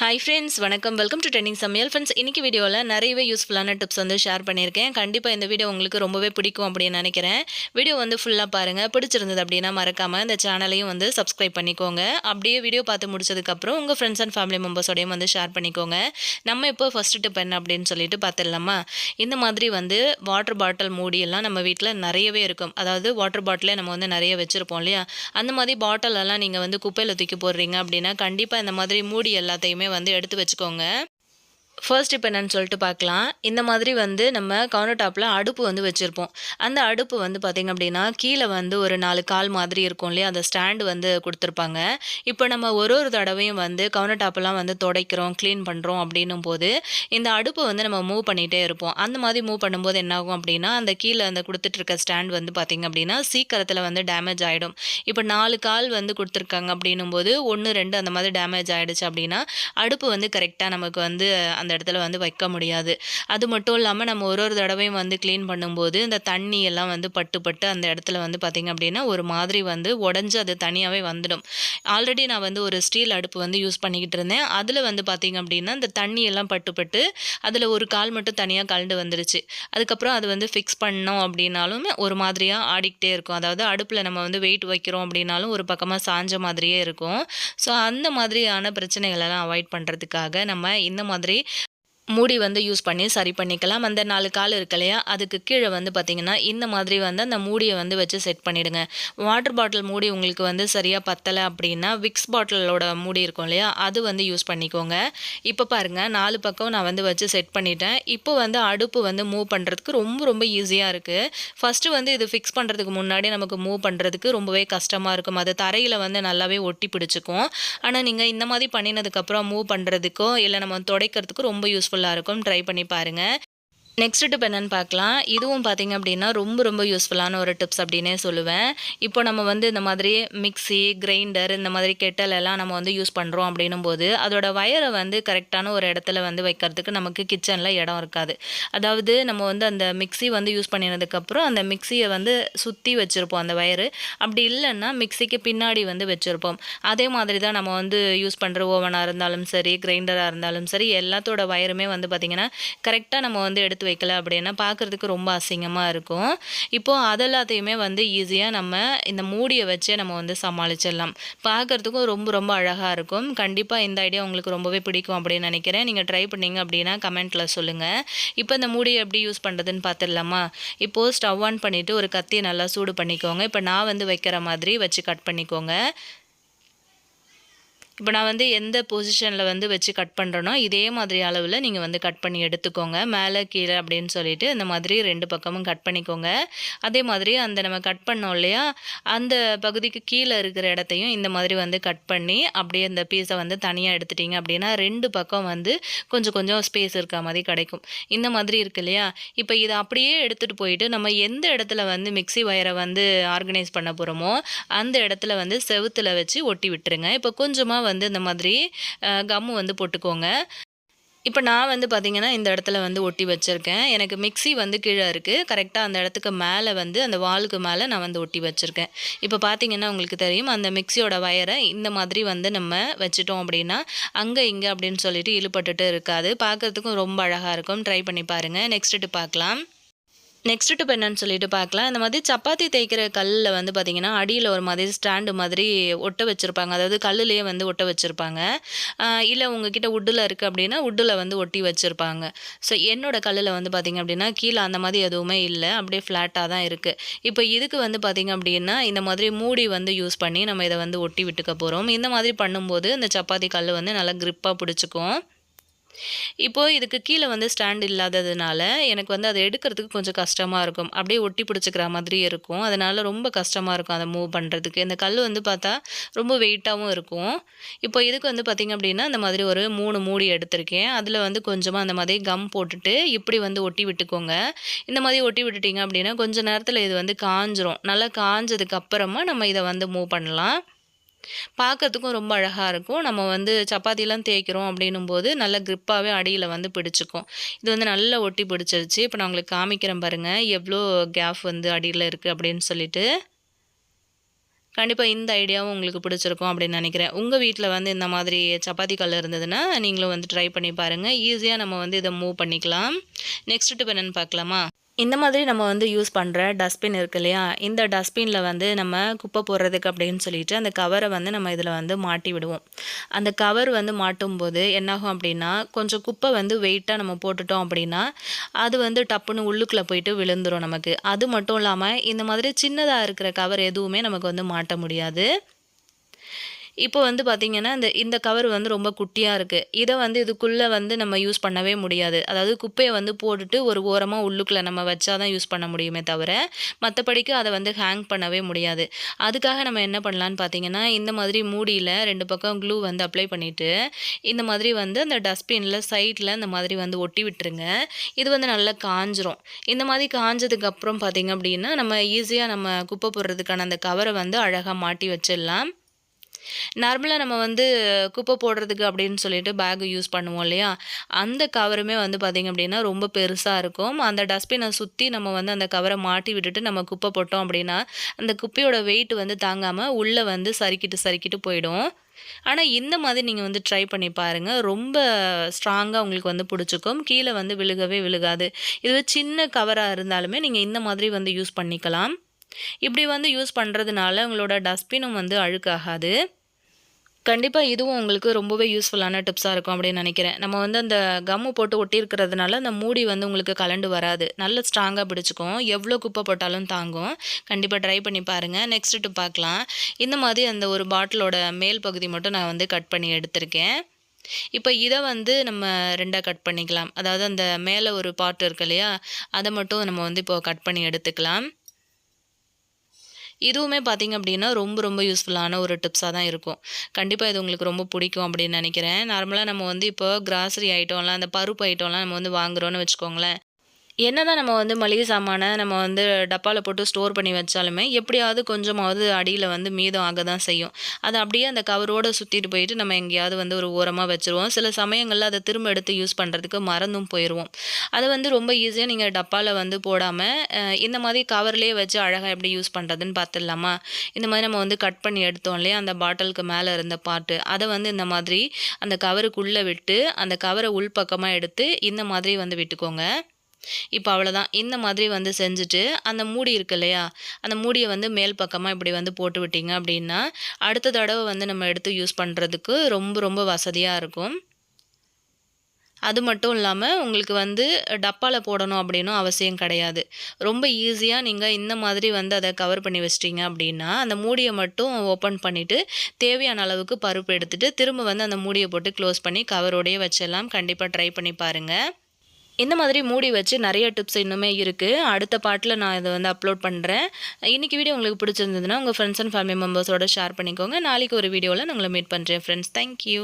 Hi friends வணக்கம். Welcome to trending Samayal friends இன்றைக்கி வீடியோவில் நிறையவே யூஸ்ஃபுல்லான டிப்ஸ் வந்து ஷேர் பண்ணியிருக்கேன். கண்டிப்பாக இந்த வீடியோ உங்களுக்கு ரொம்பவே பிடிக்கும் அப்படின்னு நினைக்கிறேன். வீடியோ வந்து ஃபுல்லாக பாருங்கள் பிடிச்சிருந்தது அப்படின்னா மறக்காமல் இந்த சேனலையும் வந்து சப்ஸ்கிரைப் பண்ணிக்கோங்க. அப்படியே வீடியோ பார்த்து முடிச்சதுக்கப்புறம் உங்கள் ஃப்ரெண்ட்ஸ் அண்ட் ஃபேமிலி மெம்பர்ஸோடையும் வந்து ஷேர் பண்ணிக்கோங்க. நம்ம இப்போ ஃபஸ்ட்டு டிப் என்ன அப்படின்னு சொல்லிட்டு பார்த்துடலாமா? இந்த மாதிரி வந்து வாட்டர் பாட்டில் மூடியெல்லாம் நம்ம வீட்டில் நிறையவே இருக்கும். அதாவது வாட்டர் பாட்டிலே நம்ம வந்து நிறைய வச்சுருப்போம் இல்லையா? அந்த மாதிரி பாட்டிலெல்லாம் நீங்கள் வந்து குப்பையில் தூக்கி போடுறீங்க அப்படின்னா கண்டிப்பாக இந்த மாதிரி மூடி எல்லாத்தையுமே வந்து எடுத்து வச்சுக்கோங்க. ஃபர்ஸ்ட் இப்போ என்னன்னு சொல்லிட்டு பார்க்கலாம். இந்த மாதிரி வந்து நம்ம கவுண்டர் டாப்பில் அடுப்பு வந்து வச்சுருப்போம். அந்த அடுப்பு வந்து பார்த்திங்க அப்படின்னா கீழே வந்து ஒரு நாலு கால் மாதிரி இருக்கும் இல்லையா? அந்த ஸ்டாண்டு வந்து கொடுத்துருப்பாங்க. இப்போ நம்ம ஒரு ஒரு தடவையும் வந்து கவுண்டர் டாப்பெல்லாம் வந்து துடைக்கிறோம் க்ளீன் பண்ணுறோம் அப்படின்னும் போது இந்த அடுப்பை வந்து நம்ம மூவ் பண்ணிகிட்டே இருப்போம். அந்த மாதிரி மூவ் பண்ணும்போது என்னாகும் அப்படின்னா அந்த கீழே அந்த கொடுத்துட்ருக்க ஸ்டாண்ட் வந்து பார்த்திங்க அப்படின்னா சீக்கிரத்தில் வந்து டேமேஜ் ஆகிடும் இப்போ நாலு கால் வந்து கொடுத்துருக்காங்க அப்படின்னும் போது ஒன்று ரெண்டு அந்த மாதிரி டேமேஜ் ஆகிடுச்சு அப்படின்னா அடுப்பு வந்து கரெக்டாக நமக்கு வந்து அந்த அந்த இடத்துல வந்து வைக்க முடியாது. அது மட்டும் இல்லாமல் நம்ம ஒரு ஒரு தடவையும் வந்து க்ளீன் பண்ணும்போது இந்த தண்ணி எல்லாம் வந்து பட்டு பட்டு அந்த இடத்துல வந்து பார்த்திங்க அப்படின்னா ஒரு மாதிரி வந்து உடஞ்சி அது தனியாகவே வந்துடும். ஆல்ரெடி நான் வந்து ஒரு ஸ்டீல் அடுப்பு வந்து யூஸ் பண்ணிக்கிட்டு இருந்தேன். அதில் வந்து பார்த்திங்க அப்படின்னா இந்த தண்ணி எல்லாம் பட்டு பட்டு அதில் ஒரு கால் மட்டும் தனியாக கலண்டு வந்துருச்சு. அதுக்கப்புறம் அது வந்து ஃபிக்ஸ் பண்ணோம் அப்படின்னாலும் ஒரு மாதிரியாக ஆடிக்கிட்டே இருக்கும். அதாவது அடுப்பில் நம்ம வந்து வெயிட் வைக்கிறோம் அப்படின்னாலும் ஒரு பக்கமாக சாஞ்ச மாதிரியே இருக்கும். ஸோ அந்த மாதிரியான பிரச்சனைகளெல்லாம் அவாய்ட் பண்ணுறதுக்காக நம்ம இந்த மாதிரி மூடி வந்து யூஸ் பண்ணி சரி பண்ணிக்கலாம். அந்த நாலு கால் இருக்கு இல்லையா? அதுக்கு கீழே வந்து பார்த்திங்கன்னா இந்த மாதிரி வந்து அந்த மூடியை வந்து வச்சு செட் பண்ணிவிடுங்க வாட்டர் பாட்டில் மூடி உங்களுக்கு வந்து சரியாக பத்தலை அப்படின்னா விக்ஸ் பாட்டிலோட மூடி இருக்கும் இல்லையா? அது வந்து யூஸ் பண்ணிக்கோங்க. இப்போ பாருங்கள் நாலு பக்கம் நான் வந்து வச்சு செட் பண்ணிட்டேன். இப்போ வந்து அடுப்பு வந்து மூவ் பண்ணுறதுக்கு ரொம்ப ரொம்ப ஈஸியாக இருக்குது ஃபஸ்ட்டு வந்து இது ஃபிக்ஸ் பண்ணுறதுக்கு முன்னாடி நமக்கு மூவ் பண்ணுறதுக்கு ரொம்பவே கஷ்டமாக இருக்கும். அது தரையில் வந்து நல்லாவே ஒட்டி பிடிச்சிக்கும். ஆனால் நீங்கள் இந்த மாதிரி பண்ணினதுக்கப்புறம் மூவ் பண்ணுறதுக்கோ இல்லை நம்ம துடைக்கிறதுக்கு ரொம்ப யூஸ்ஃபுல் யூஸ்ஃபுல்லாக இருக்கும். ட்ரை பண்ணி பாருங்கள் நெக்ஸ்ட் டிப் என்னென்னு பார்க்கலாம். இதுவும் பார்த்திங்க அப்படின்னா ரொம்ப ரொம்ப யூஸ்ஃபுல்லான ஒரு டிப்ஸ் அப்படின்னே சொல்லுவேன். இப்போ நம்ம வந்து இந்த மாதிரி மிக்சி கிரைண்டர் இந்த மாதிரி கெட்டல் எல்லாம் நம்ம வந்து யூஸ் பண்ணுறோம் அப்படின்னும் போது அதோட வயரை வந்து கரெக்டான ஒரு இடத்துல வந்து வைக்கிறதுக்கு நமக்கு கிச்சனில் இடம் இருக்காது. அதாவது நம்ம வந்து அந்த மிக்சி வந்து யூஸ் பண்ணினதுக்கப்புறம் அந்த மிக்சியை வந்து சுற்றி வச்சுருப்போம் அந்த வயரு அப்படி இல்லைன்னா மிக்சிக்கு பின்னாடி வந்து வச்சுருப்போம். அதே மாதிரி தான் நம்ம வந்து யூஸ் பண்ணுற ஓவனாக இருந்தாலும் சரி கிரைண்டராக இருந்தாலும் சரி எல்லாத்தோட வயருமே வந்து பார்த்திங்கன்னா கரெக்டாக நம்ம வந்து எடுத்து வைக்கல அப்படின்னா பார்க்குறதுக்கு ரொம்ப அசிங்கமாக இருக்கும். இப்போது அதெல்லாத்தையுமே வந்து ஈஸியாக நம்ம இந்த மூடியை வச்சே நம்ம வந்து சமாளிச்சிடலாம். பார்க்குறதுக்கும் ரொம்ப ரொம்ப அழகாக இருக்கும். கண்டிப்பாக இந்த ஐடியா உங்களுக்கு ரொம்பவே பிடிக்கும் அப்படின்னு நினைக்கிறேன். நீங்கள் ட்ரை பண்ணிங்க அப்படின்னா கமெண்ட்டில் சொல்லுங்கள் இப்போ இந்த மூடியை எப்படி யூஸ் பண்ணுறதுன்னு பார்த்துடலாமா இப்போது ஸ்டவ் ஆன் பண்ணிவிட்டு ஒரு கத்தியை நல்லா சூடு பண்ணிக்கோங்க. இப்போ நான் வந்து வைக்கிற மாதிரி வச்சு கட் பண்ணிக்கோங்க. இப்போ நான் வந்து எந்த பொசிஷனில் வந்து வச்சு கட் பண்ணுறேனோ இதே மாதிரி அளவில் நீங்கள் வந்து கட் பண்ணி எடுத்துக்கோங்க. மேலே கீழே அப்படின்னு சொல்லிட்டு இந்த மாதிரி ரெண்டு பக்கமும் கட் பண்ணிக்கோங்க. அதே மாதிரி அந்த நம்ம கட் பண்ணோம் இல்லையா அந்த பகுதிக்கு கீழே இருக்கிற இடத்தையும் இந்த மாதிரி வந்து கட் பண்ணி அப்படியே இந்த பீஸை வந்து தனியாக எடுத்துட்டிங்க அப்படின்னா ரெண்டு பக்கம் வந்து கொஞ்சம் கொஞ்சம் ஸ்பேஸ் இருக்க மாதிரி கிடைக்கும். இந்த மாதிரி இருக்கு இல்லையா? இப்போ இதை அப்படியே எடுத்துகிட்டு போயிட்டு நம்ம எந்த இடத்துல வந்து மிக்சி வயரை வந்து ஆர்கனைஸ் பண்ண போகிறோமோ அந்த இடத்துல வந்து செவுத்தில் வச்சு ஒட்டி விட்டுருங்க. இப்போ கொஞ்சமாக வந்து இந்த மாதிரி கம்மு வந்து போட்டுக்கோங்க. இப்போ நான் வந்து பார்த்திங்கன்னா இந்த இடத்துல வந்து ஒட்டி வச்சுருக்கேன். எனக்கு மிக்சி வந்து கீழே இருக்குது கரெக்டாக அந்த இடத்துக்கு மேலே வந்து அந்த வாலுக்கு மேலே நான் வந்து ஒட்டி வச்சுருக்கேன். இப்போ பார்த்திங்கன்னா உங்களுக்கு தெரியும் அந்த மிக்சியோட வயரை இந்த மாதிரி வந்து நம்ம வச்சுட்டோம் அப்படின்னா அங்கே இங்கே அப்படின்னு சொல்லிட்டு இழுபட்டுட்டு இருக்காது. பார்க்குறதுக்கும் ரொம்ப அழகாக இருக்கும். ட்ரை பண்ணி பாருங்கள் நெக்ஸ்ட்டு பார்க்கலாம் நெக்ஸ்ட் டிப் என்னன்னு சொல்லிட்டு பார்க்கலாம். இந்த மாதிரி சப்பாத்தி தேய்க்கிற கல்லில் வந்து பார்த்திங்கன்னா அடியில் ஒரு மாதிரி ஸ்டாண்டு மாதிரி ஒட்ட வச்சுருப்பாங்க. அதாவது கல்லுலேயே வந்து ஒட்ட வச்சுருப்பாங்க. இல்லை உங்ககிட்ட உட்டில் இருக்குது அப்படின்னா உட்டில் வந்து ஒட்டி வச்சுருப்பாங்க. ஸோ என்னோடய கல்லில் வந்து பார்த்திங்க அப்படின்னா கீழே அந்த மாதிரி எதுவுமே இல்லை. அப்படியே ஃப்ளாட்டாக தான் இருக்குது இப்போ இதுக்கு வந்து பார்த்திங்க அப்படின்னா இந்த மாதிரி மூடி வந்து யூஸ் பண்ணி நம்ம இதை வந்து ஒட்டி விட்டுக்க போகிறோம் இந்த மாதிரி பண்ணும்போது இந்த சப்பாத்தி கல் வந்து நல்லா க்ரிப்பாக பிடிச்சிக்கும். இப்போது இதுக்கு கீழே வந்து ஸ்டாண்ட் இல்லாததுனால எனக்கு வந்து அதை எடுக்கிறதுக்கு கொஞ்சம் கஷ்டமாக இருக்கும். அப்படியே ஒட்டி பிடிச்சிக்கிற மாதிரி இருக்கும். அதனால் ரொம்ப கஷ்டமாக இருக்கும் அதை மூவ் பண்ணுறதுக்கு இந்த கல் வந்து பார்த்தா ரொம்ப வெயிட்டாகவும் இருக்கும். இப்போ இதுக்கு வந்து பார்த்திங்க அப்படின்னா இந்த மாதிரி ஒரு மூணு மூடி எடுத்திருக்கேன். அதில் வந்து கொஞ்சமாக அந்த மாதிரி கம் போட்டுட்டு இப்படி வந்து ஒட்டி விட்டுக்கோங்க. இந்த மாதிரி ஒட்டி விட்டுட்டிங்க அப்படின்னா கொஞ்சம் நேரத்தில் இது வந்து காஞ்சிரும். நல்லா காஞ்சதுக்கு அப்புறமா நம்ம இதை வந்து மூவ் பண்ணலாம். பார்க்கறதுக்கும் ரொம்ப அழகாக இருக்கும். நம்ம வந்து சப்பாத்திலாம் தேய்க்கிறோம் அப்படின்னும் போது நல்ல க்ரிப்பாகவே அடியில் வந்து பிடிச்சிக்கும். இது வந்து நல்லா ஒட்டி பிடிச்சிருச்சு. இப்போ நான் உங்களுக்கு காமிக்கிறேன் பாருங்கள் எவ்வளோ கேப் வந்து அடியில் இருக்குது அப்படின்னு சொல்லிட்டு. கண்டிப்பாக இந்த ஐடியாவும் உங்களுக்கு பிடிச்சிருக்கும் அப்படின்னு நினைக்கிறேன். உங்கள் வீட்டில் வந்து இந்த மாதிரி சப்பாத்தி கல் இருந்ததுன்னா நீங்களும் வந்து ட்ரை பண்ணி பாருங்கள் ஈஸியாக நம்ம வந்து இதை மூவ் பண்ணிக்கலாம். நெக்ஸ்ட் டிப் என்னென்னு பார்க்கலாமா? இந்த மாதிரி நம்ம வந்து யூஸ் பண்ணுற டஸ்ட்பின் இருக்கு இல்லையா? இந்த டஸ்ட்பினில் வந்து நம்ம குப்பை போடுறதுக்கு அப்படின்னு சொல்லிட்டு அந்த கவரை வந்து நம்ம இதில் வந்து மாட்டி விடுவோம். அந்த கவர் வந்து மாட்டும் போது என்னாகும் அப்படின்னா கொஞ்சம் குப்பை வந்து வெயிட்டாக நம்ம போட்டுட்டோம் அப்படின்னா அது வந்து டப்புன்னு உள்ளுக்குள்ளே போயிட்டு விழுந்துரும் நமக்கு. அது மட்டும் இல்லாமல் இந்த மாதிரி சின்னதாக இருக்கிற கவர் எதுவுமே நமக்கு வந்து மாட்ட முடியாது. இப்போ வந்து பார்த்திங்கன்னா இந்த இந்த கவர் வந்து ரொம்ப குட்டியாக இருக்குது இதை வந்து இதுக்குள்ளே வந்து நம்ம யூஸ் பண்ணவே முடியாது. அதாவது குப்பையை வந்து போட்டுட்டு ஒரு ஓரமாக உள்ளுக்குள்ளே நம்ம வச்சா தான் யூஸ் பண்ண முடியுமே தவிர மற்றபடிக்கு அதை வந்து ஹேங் பண்ணவே முடியாது. அதுக்காக நம்ம என்ன பண்ணலான்னு பார்த்தீங்கன்னா இந்த மாதிரி மூடியில் ரெண்டு பக்கம் க்ளூ வந்து அப்ளை பண்ணிவிட்டு இந்த மாதிரி வந்து அந்த டஸ்ட்பினில் சைடில் இந்த மாதிரி வந்து ஒட்டி விட்டுருங்க. இது வந்து நல்லா காஞ்சிரும். இந்த மாதிரி காஞ்சதுக்கப்புறம் பார்த்திங்க அப்படின்னா நம்ம ஈஸியாக நம்ம குப்பை போடுறதுக்கான அந்த கவரை வந்து அழகாக மாட்டி வச்சிடலாம். நார்மலாக நம்ம வந்து குப்பை போடுறதுக்கு அப்படின்னு சொல்லிட்டு பேக் யூஸ் பண்ணுவோம் இல்லையா? அந்த கவருமே வந்து பார்த்திங்க அப்படின்னா ரொம்ப பெருசாக இருக்கும். அந்த டஸ்ட்பினை சுற்றி நம்ம வந்து அந்த கவரை மாட்டி விட்டுட்டு நம்ம குப்பை போட்டோம் அப்படின்னா அந்த குப்பையோட வெயிட் வந்து தாங்காமல் உள்ளே வந்து சறுக்கிட்டு சறுக்கிட்டு போயிடும். ஆனால் இந்த மாதிரி நீங்கள் வந்து ட்ரை பண்ணி பாருங்கள் ரொம்ப ஸ்ட்ராங்காக உங்களுக்கு வந்து பிடிச்சிக்கும் கீழே வந்து விழுகவே விழுகாது. இது சின்ன கவராக இருந்தாலுமே நீங்கள் இந்த மாதிரி வந்து யூஸ் பண்ணிக்கலாம். இப்படி வந்து யூஸ் பண்ணுறதுனால உங்களோட டஸ்ட்பினும் வந்து அழுக்காகாது. கண்டிப்பாக இதுவும் உங்களுக்கு ரொம்பவே யூஸ்ஃபுல்லான டிப்ஸாக இருக்கும் அப்படின்னு நினைக்கிறேன். நம்ம வந்து அந்த கம்மு போட்டு ஒட்டியிருக்கிறதுனால அந்த மூடி வந்து உங்களுக்கு கலண்டு வராது. நல்ல ஸ்ட்ராங்காக பிடிச்சிக்கும். எவ்வளோ குப்பை போட்டாலும் தாங்கும். கண்டிப்பாக ட்ரை பண்ணி பாருங்கள் நெக்ஸ்ட் டிப் பார்க்கலாம். இந்த மாதிரி அந்த ஒரு பாட்டிலோட மேல் பகுதி மட்டும் நான் வந்து கட் பண்ணி எடுத்திருக்கேன். இப்போ இதை வந்து நம்ம ரெண்டாக கட் பண்ணிக்கலாம். அதாவது அந்த மேலே ஒரு பாட்டு இருக்கு இல்லையா? அதை மட்டும் நம்ம வந்து இப்போது கட் பண்ணி எடுத்துக்கலாம். இதுவுமே பார்த்திங்க அப்படின்னா ரொம்ப ரொம்ப யூஸ்ஃபுல்லான ஒரு டிப்ஸாக தான் இருக்கும். கண்டிப்பாக இது உங்களுக்கு ரொம்ப பிடிக்கும் அப்படின்னு நினைக்கிறேன். நார்மலாக நம்ம வந்து இப்போ கிராசரி ஐட்டம்லாம் அந்த பருப்பு ஐட்டம்லாம் நம்ம வந்து வாங்குகிறோன்னு வச்சுக்கோங்களேன். என்ன தான் நம்ம வந்து மளிகை சாமானை நம்ம வந்து டப்பாவில் போட்டு ஸ்டோர் பண்ணி வச்சாலுமே எப்படியாவது கொஞ்சமாவது அடியில் வந்து மீதம் ஆக தான் செய்யும். அதை அப்படியே அந்த கவரோடு சுற்றிட்டு போயிட்டு நம்ம எங்கேயாவது வந்து ஒரு ஓரமாக வச்சுருவோம். சில சமயங்களில் அதை திரும்ப எடுத்து யூஸ் பண்ணுறதுக்கு மறந்தும் போயிடுவோம் அதை வந்து ரொம்ப ஈஸியாக நீங்கள் டப்பாவில் வந்து போடாமல் இந்த மாதிரி கவர்லேயே வச்சு அழகாக எப்படி யூஸ் பண்ணுறதுன்னு பார்த்துடலாமா இந்த மாதிரி நம்ம வந்து கட் பண்ணி எடுத்தோம் இல்லையா? அந்த பாட்டிலுக்கு மேலே இருந்த பாட்டு. அதை வந்து இந்த மாதிரி அந்த கவருக்குள்ளே விட்டு அந்த கவரை உள்பக்கமாக எடுத்து இந்த மாதிரி வந்து விட்டுக்கோங்க. இப்போ அவ்வளோதான் இந்த மாதிரி வந்து செஞ்சுட்டு அந்த மூடி இருக்கு இல்லையா? அந்த மூடியை வந்து மேல் பக்கமாக இப்படி வந்து போட்டு விட்டிங்க அப்படின்னா அடுத்த தடவை வந்து நம்ம எடுத்து யூஸ் பண்ணுறதுக்கு ரொம்ப ரொம்ப வசதியாக இருக்கும். அது மட்டும் இல்லாமல் உங்களுக்கு வந்து டப்பாவில் போடணும் அப்படின்னும் அவசியம் கிடையாது. ரொம்ப ஈஸியாக நீங்கள் இந்த மாதிரி வந்து அதை கவர் பண்ணி வச்சிட்டிங்க அப்படின்னா அந்த மூடியை மட்டும் ஓப்பன் பண்ணிவிட்டு தேவையான அளவுக்கு பருப்பு எடுத்துகிட்டு திரும்ப வந்து அந்த மூடியை போட்டு க்ளோஸ் பண்ணி கவரோடையே வச்சிடலாம். கண்டிப்பாக ட்ரை பண்ணி பாருங்கள் இந்த மாதிரி மூடி வச்சு நிறைய டிப்ஸ் இன்னுமே இருக்குது அடுத்த பாட்டில் நான் இதை வந்து அப்லோட் பண்ணுறேன் இன்றைக்கி வீடியோ உங்களுக்கு பிடிச்சிருந்ததுன்னா உங்கள் ஃப்ரெண்ட்ஸ் அண்ட் ஃபேமிலி மெம்பர்ஸோட ஷேர் பண்ணிக்கோங்க. நாளைக்கு ஒரு வீடியோவில் நான் உங்களை மீட் பண்ணுறேன் ஃப்ரெண்ட்ஸ் தேங்க்யூ